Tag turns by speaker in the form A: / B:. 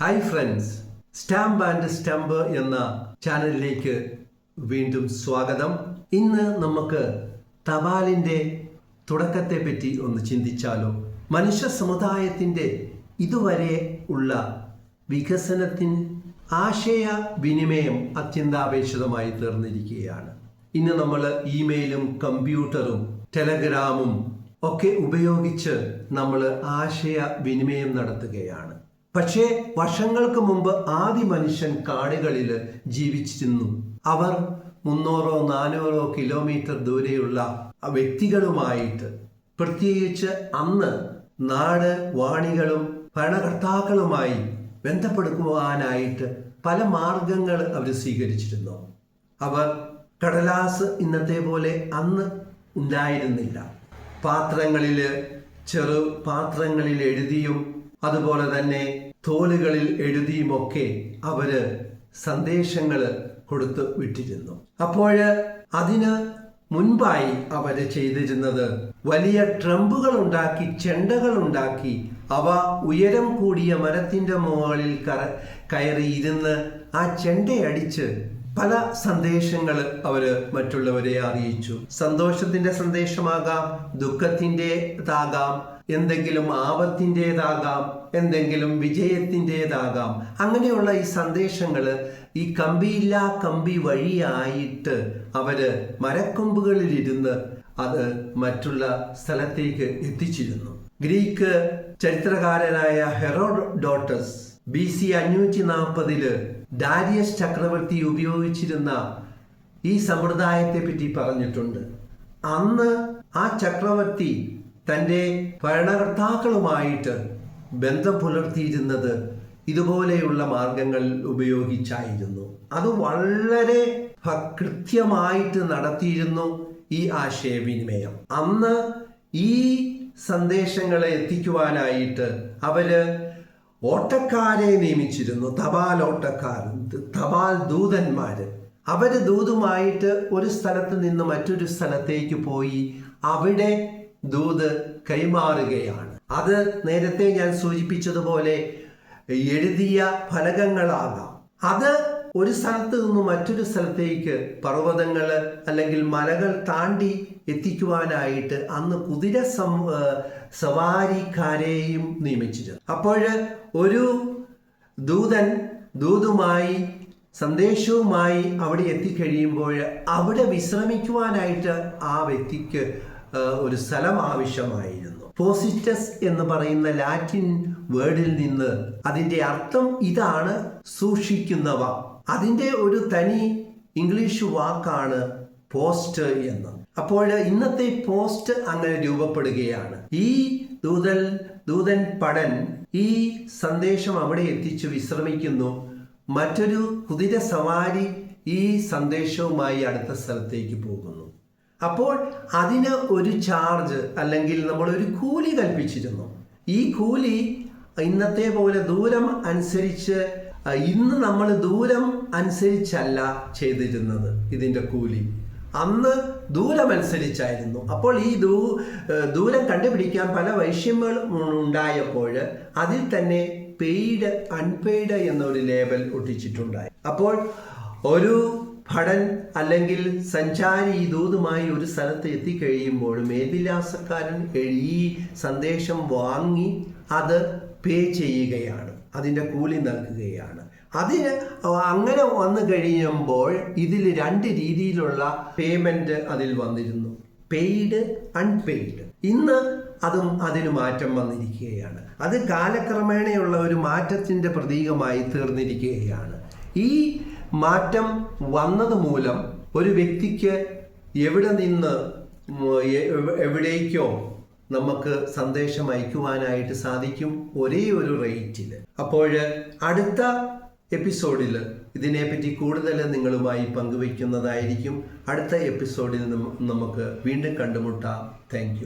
A: Hi friends stamp and stump എന്ന ചാനലിലേക്ക് വീണ്ടും സ്വാഗതം. ഇന്ന് നമുക്ക് തപാലിന്റെ തുടക്കത്തെ പറ്റി ഒന്ന് ചിന്തിച്ചാലോ? മനുഷ്യ സമുദായത്തിന്റെ ഇതുവരെ ഉള്ള വികസനത്തിന് ആശയ വിനിമയം അത്യന്താപേക്ഷിതമായി തീർന്നിരിക്കുകയാണ്. ഇന്ന് നമ്മൾ ഇമെയിലും കമ്പ്യൂട്ടറും ടെലഗ്രാമും ഒക്കെ ഉപയോഗിച്ച് നമ്മൾ ആശയ വിനിമയം നടത്തുകയാണ്. പക്ഷേ വർഷങ്ങൾക്ക് മുമ്പ് ആദി മനുഷ്യൻ കാടുകളിൽ ജീവിച്ചിരുന്നു. അവർ മുന്നൂറോ നാനൂറോ കിലോമീറ്റർ ദൂരെയുള്ള വ്യക്തികളുമായിട്ട്. പ്രത്യേകിച്ച് അന്ന് നാട് വാണികളും ഭരണകർത്താക്കളുമായി ബന്ധപ്പെടുക്കുവാനായിട്ട് പല മാർഗങ്ങൾ അവർ സ്വീകരിച്ചിരുന്നു. അവർ കടലാസ് ഇന്നത്തെ പോലെ അന്ന് ഉണ്ടായിരുന്നില്ല. പാത്രങ്ങളിൽ ചെറു പാത്രങ്ങളിൽ എഴുതിയും അതുപോലെ തന്നെ തോലുകളിൽ എഴുതിയുമൊക്കെ അവർ സന്ദേശങ്ങൾ കൊടുത്തു വിട്ടിരുന്നു. അപ്പോൾ അതിന് മുൻപായി അവർ ചെയ്തിരുന്നത് വലിയ ട്രംപുകൾ ഉണ്ടാക്കി ചെണ്ടകൾ ഉണ്ടാക്കി അവ ഉയരം കൂടിയ മരത്തിന്റെ മുകളിൽ കയറി ഇരുന്ന് ആ ചെണ്ടയടിച്ച് പല സന്ദേശങ്ങൾ അവർ മറ്റുള്ളവരെ അറിയിച്ചു. സന്തോഷത്തിന്റെ സന്ദേശമാകാം ദുഃഖത്തിന്റെതാകാം എന്തെങ്കിലും ആപത്തിന്റെതാകാം എന്തെങ്കിലും വിജയത്തിന്റെതാകാം അങ്ങനെയുള്ള ഈ സന്ദേശങ്ങൾ ഈ കമ്പിയില്ല കമ്പി വഴിയായിട്ട് അവർ മരക്കൊമ്പുകളിലിരുന്ന് അത് മറ്റുള്ള സ്ഥലത്തേക്ക് എത്തിച്ചിരുന്നു. ഗ്രീക്ക് ചരിത്രകാരനായ ഹെറോഡോട്ടസ് ബി സി അഞ്ഞൂറ്റി നാൽപ്പതിൽ ഡാരിയസ് ചക്രവർത്തി ഉപയോഗിച്ചിരുന്ന ഈ സമ്പ്രദായത്തെ പറ്റി പറഞ്ഞിട്ടുണ്ട്. അന്ന് ആ ചക്രവർത്തി തന്റെ ഭരണകർത്താക്കളുമായിട്ട് ബന്ധം പുലർത്തിയിരുന്നത് ഇതുപോലെയുള്ള മാർഗങ്ങൾ ഉപയോഗിച്ചായിരുന്നു. അത് വളരെ കൃത്യമായിട്ട് നടത്തിയിരുന്നു ഈ ആശയവിനിമയം. അന്ന് ഈ സന്ദേശങ്ങളെ എത്തിക്കുവാനായിട്ട് അവർ ഓട്ടക്കാരെ നിയമിച്ചിരുന്നു. തപാൽ ഓട്ടക്കാർ തപാൽ ദൂതന്മാർ അവർ ദൂതുമായിട്ട് ഒരു സ്ഥലത്ത് നിന്ന് മറ്റൊരു സ്ഥലത്തേക്ക് പോയി അവിടെ ദൂത് കൈമാറുകയാണ്. അത് നേരത്തെ ഞാൻ സൂചിപ്പിച്ചതുപോലെ എഴുതിയ ഫലകങ്ങളാകാം. അത് ഒരു സ്ഥലത്ത് നിന്ന് മറ്റൊരു സ്ഥലത്തേക്ക് പർവതങ്ങൾ അല്ലെങ്കിൽ മലകൾ താണ്ടി എത്തിക്കുവാനായിട്ട് അന്ന് കുതിര സം സവാരിക്കാരെയും നിയമിച്ചിരുന്നു. അപ്പോൾ ഒരു ദൂതൻ ദൂതുമായി സന്ദേശവുമായി അവിടെ എത്തിക്കഴിയുമ്പോൾ അവിടെ വിശ്രമിക്കുവാനായിട്ട് ആ വ്യക്തിക്ക് ഒരു സ്ഥലം ആവശ്യമായിരുന്നു. പോസിറ്റസ് എന്ന് പറയുന്ന ലാറ്റിൻ വേർഡിൽ നിന്ന് അതിന്റെ അർത്ഥം ഇതാണ് സൂക്ഷിക്കുന്നവ. അതിന്റെ ഒരു തനി ഇംഗ്ലീഷ് വാക്കാണ് പോസ്റ്റ് എന്ന്. അപ്പോൾ ഇന്നത്തെ പോസ്റ്റ് അങ്ങനെ രൂപപ്പെടുകയാണ്. ഈ ദൂതൽ ദൂതൻ പടൻ ഈ സന്ദേശം അവിടെ എത്തിച്ച് വിശ്രമിക്കുന്നു. മറ്റൊരു കുതിര സവാരി ഈ സന്ദേശവുമായി അടുത്ത സ്ഥലത്തേക്ക് പോകുന്നു. അപ്പോൾ അതിന് ഒരു ചാർജ് അല്ലെങ്കിൽ നമ്മൾ ഒരു കൂലി കൽപ്പിച്ചിരുന്നു. ഈ കൂലി ഇന്നത്തെ പോലെ ദൂരം അനുസരിച്ച് ഇന്ന് നമ്മൾ ദൂരം അനുസരിച്ചല്ല ചെയ്തിരുന്നത് ഇതിന്റെ കൂലി. അന്ന് ദൂരമനുസരിച്ചായിരുന്നു അപ്പോൾ ഈ ദൂ ദൂരം കണ്ടുപിടിക്കാൻ പല വൈഷമ്യങ്ങളും ഉണ്ടായപ്പോൾ അതിൽ തന്നെ പെയ്ഡ് അൺപെയ്ഡ് എന്നൊരു ലേബൽ ഒട്ടിച്ചിട്ടുണ്ടായി. അപ്പോൾ ഒരു ഭടൻ അല്ലെങ്കിൽ സഞ്ചാരി ഈ ദൂതുമായി ഒരു സ്ഥലത്ത് എത്തിക്കഴിയുമ്പോൾ മേൽവിലാസക്കാരൻ ഈ സന്ദേശം വാങ്ങി അത് പേ ചെയ്യുകയാണ്. അതിന്റെ കൂലി നൽകുകയാണ്. അതിന് അങ്ങനെ വന്നു കഴിയുമ്പോൾ ഇതിൽ രണ്ട് രീതിയിലുള്ള പേയ്മെന്റ് അതിൽ വന്നിരുന്നു. പെയ്ഡ് അൺപെയ്ഡ് ഇന്ന് അതും അതിന് മാറ്റം വന്നിരിക്കുകയാണ്. അത് കാലക്രമേണയുള്ള ഒരു മാറ്റത്തിന്റെ പ്രതീകമായി തീർന്നിരിക്കുകയാണ്. ഈ മാറ്റം വന്നത് മൂലം ഒരു വ്യക്തിക്ക് എവിടെ നിന്ന് എവിടേക്കോ നമുക്ക് സന്ദേശം അയക്കുവാനായിട്ട് സാധിക്കും ഒരേ ഒരു റേറ്റിൽ അപ്പോൾ അടുത്ത എപ്പിസോഡിൽ ഇതിനെപ്പറ്റി കൂടുതൽ നിങ്ങളുമായി പങ്കുവയ്ക്കുന്നതായിരിക്കും. അടുത്ത എപ്പിസോഡിൽ നമുക്ക് വീണ്ടും കണ്ടുമുട്ടാം. താങ്ക്